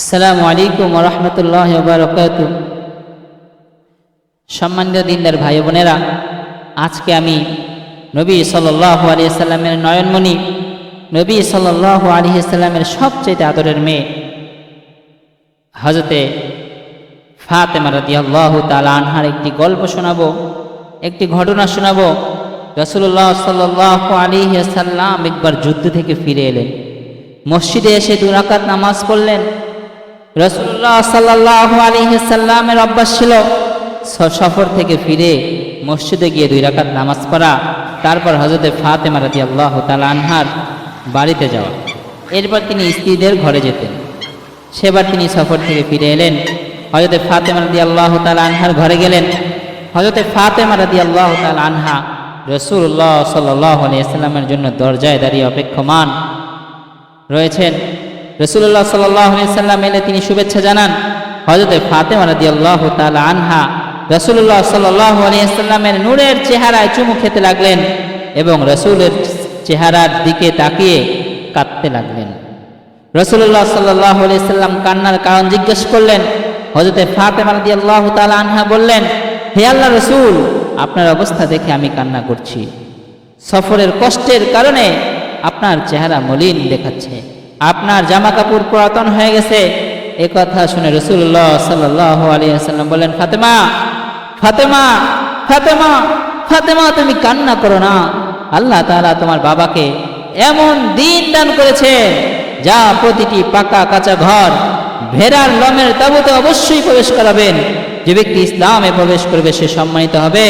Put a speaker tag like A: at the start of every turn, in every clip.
A: আসসালামু আলাইকুম রহমতুল্লাহ বারকাত সম্মানিত দিনদার ভাই বোনেরা, আজকে আমি নবী সাল্লাহ আলিয়াল্লামের নয়নমণি, নবী সাল্লাহ আলিয়াল্লামের সবচেয়ে আদরের মেয়ে হজরতে ফাতেমা রাদি আল্লাহ তালা আনহার একটি গল্প শোনাবো, একটি ঘটনা শোনাবো। রসুল্লাহ সাল্লাহ আলী সাল্লাম একবার যুদ্ধ থেকে ফিরে এলেন। মসজিদে এসে দুরাকাত নামাজ পড়লেন। রসুল্লাহ সাল্লাহ আলী সাল্লামের অভ্যাস ছিল সফর থেকে ফিরে মসজিদে গিয়ে দুই রাকাত নামাজ পড়া, তারপর হজরতে ফাতেমা রাদি আল্লাহ তালা আনহার বাড়িতে যাওয়া। এরপর তিনি স্ত্রীদের ঘরে যেতেন। সেবার তিনি সফর থেকে ফিরে এলেন। হজরতে ফাতেমা রাদি আল্লাহ তাল আনহার ঘরে গেলেন। হজরতে ফাতেমা রাদি আল্লাহ তাল আনহা রসুল্লাহ সাল্লাহ আলিয়াল্লামের জন্য দরজায় দাঁড়িয়ে অপেক্ষমান রয়েছেন। রসুল্লাহ সাল্লাহ সাল্লাম এলে তিনি শুভেচ্ছা জানান। হজরতে ফাতেমা রাদি আল্লাহ আনহা রসুল্লাহ সাল্লাহ আলিয়াল্লামের নূরের চেহারায় চুমু খেতে লাগলেন এবং রসুলের চেহারার দিকে তাকিয়ে কাঁদতে লাগলেন। রসুল্লাহ সাল্লাহ সাল্লাম কান্নার কারণ জিজ্ঞেস করলেন। হজরতে ফাতেমা রাদি আল্লাহ আনহা বললেন, হে আল্লাহ রসুল, আপনার অবস্থা দেখে আমি কান্না করছি। সফরের কষ্টের কারণে আপনার চেহারা মলিন দেখাচ্ছে। আপনার জামা কাপড় পুরাতন হয়ে গেছে। এ কথা শুনে রসুল্লাহ সাল্লাহ আলিয়াল্লাম বললেন, ফাতেমা ফাতেমা ফাতেমা ফাতেমা, তুমি কান্না করো না। আল্লাহ তাআলা তোমার বাবাকে এমন দিন দান করেছে যা প্রতিটি পাকা কাঁচা ঘর ভেড়ার লমের তাবুতে অবশ্যই প্রবেশ করাবেন। যে ব্যক্তি ইসলামে প্রবেশ করবে, সে সম্মানিত হবে।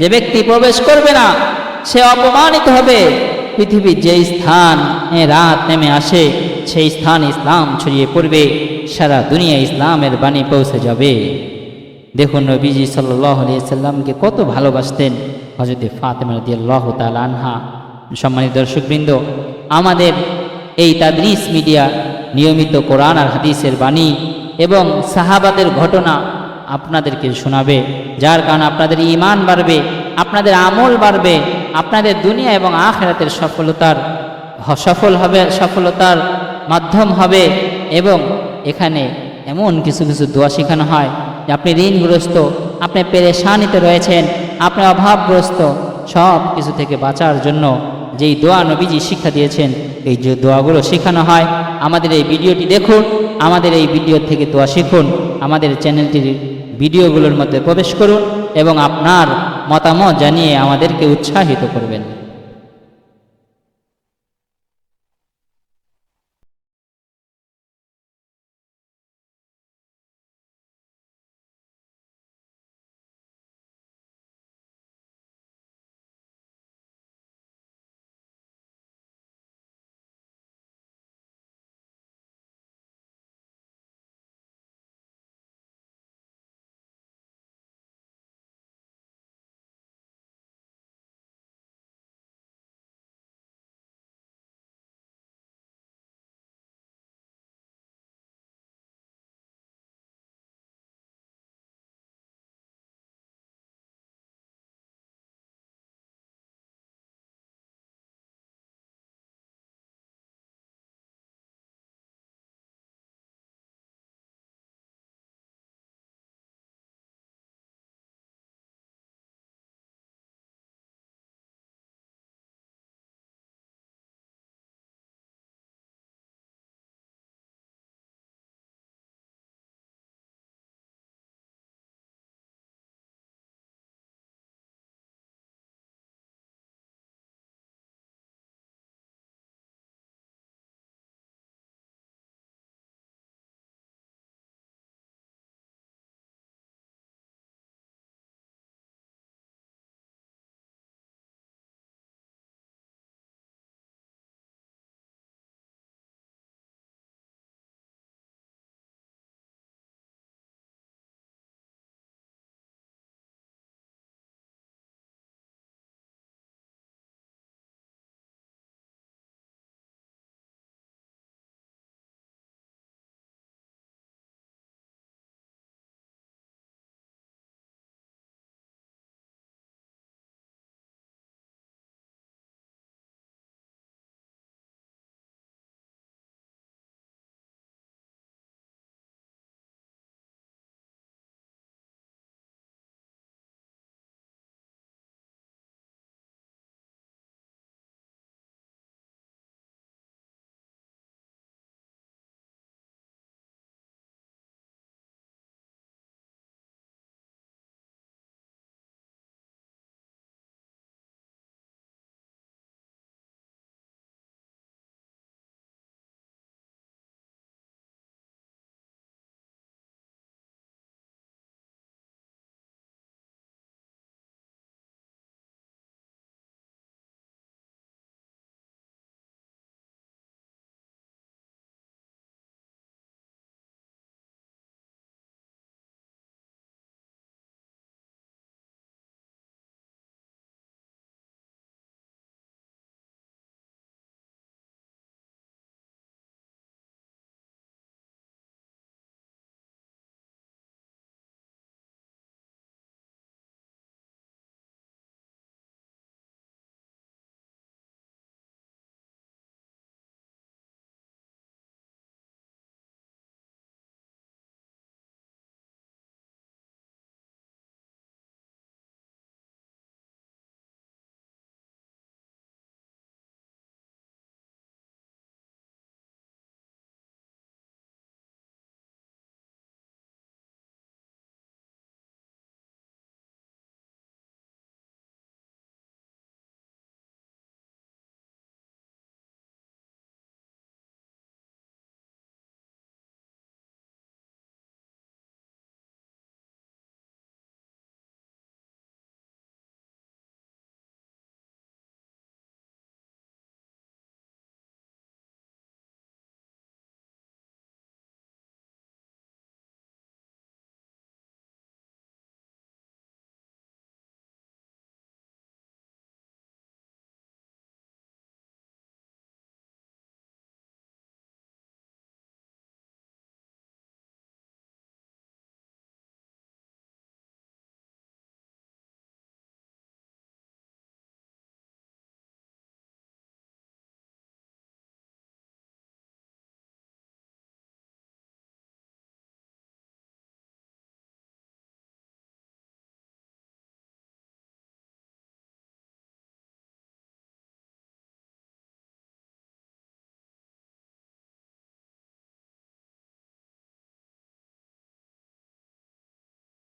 A: যে ব্যক্তি প্রবেশ করবে না, সে অপমানিত হবে। পৃথিবীর যে স্থান রাত নেমে আসে, সেই স্থান ইসলাম ছড়িয়ে পড়বে, সারা দুনিয়া ইসলামের বাণী পৌঁছে যাবে। দেখুন নবীজি সাল্লাহ সাল্লামকে কত ভালোবাসতেন হজরত ফাতেমা রদি আল্লাহ তাল আনহা। সম্মানিত দর্শকবৃন্দ, আমাদের এই তাদরিস মিডিয়া, নিয়মিত কোরআন আর হাদিসের বাণী এবং সাহাবাদের ঘটনা আপনাদেরকে শোনাবে, যার কারণে আপনাদের ইমান বাড়বে, আপনাদের আমল বাড়বে আপনাদের দুনিয়া এবং আখেরাতের সফলতার সফল হবে, সফলতার মাধ্যম হবে এবং এখানে এমন কিছু কিছু দোয়া শেখানো হয় যে আপনি ঋণগ্রস্ত, আপনি পেরেশানিতে রয়েছেন, আপনি অভাবগ্রস্ত, সব কিছু থেকে বাঁচার জন্য যেই দোয়া নবীজি শিক্ষা দিয়েছেন, এই যে দোয়াগুলো শেখানো হয়, আমাদের এই ভিডিওটি দেখুন, আমাদের এই ভিডিও থেকে দোয়া শিখুন, আমাদের চ্যানেলটির ভিডিওগুলোর মধ্যে প্রবেশ করুন এবং আপনার মতামত জানিয়ে আমাদেরকে উৎসাহিত করবেন।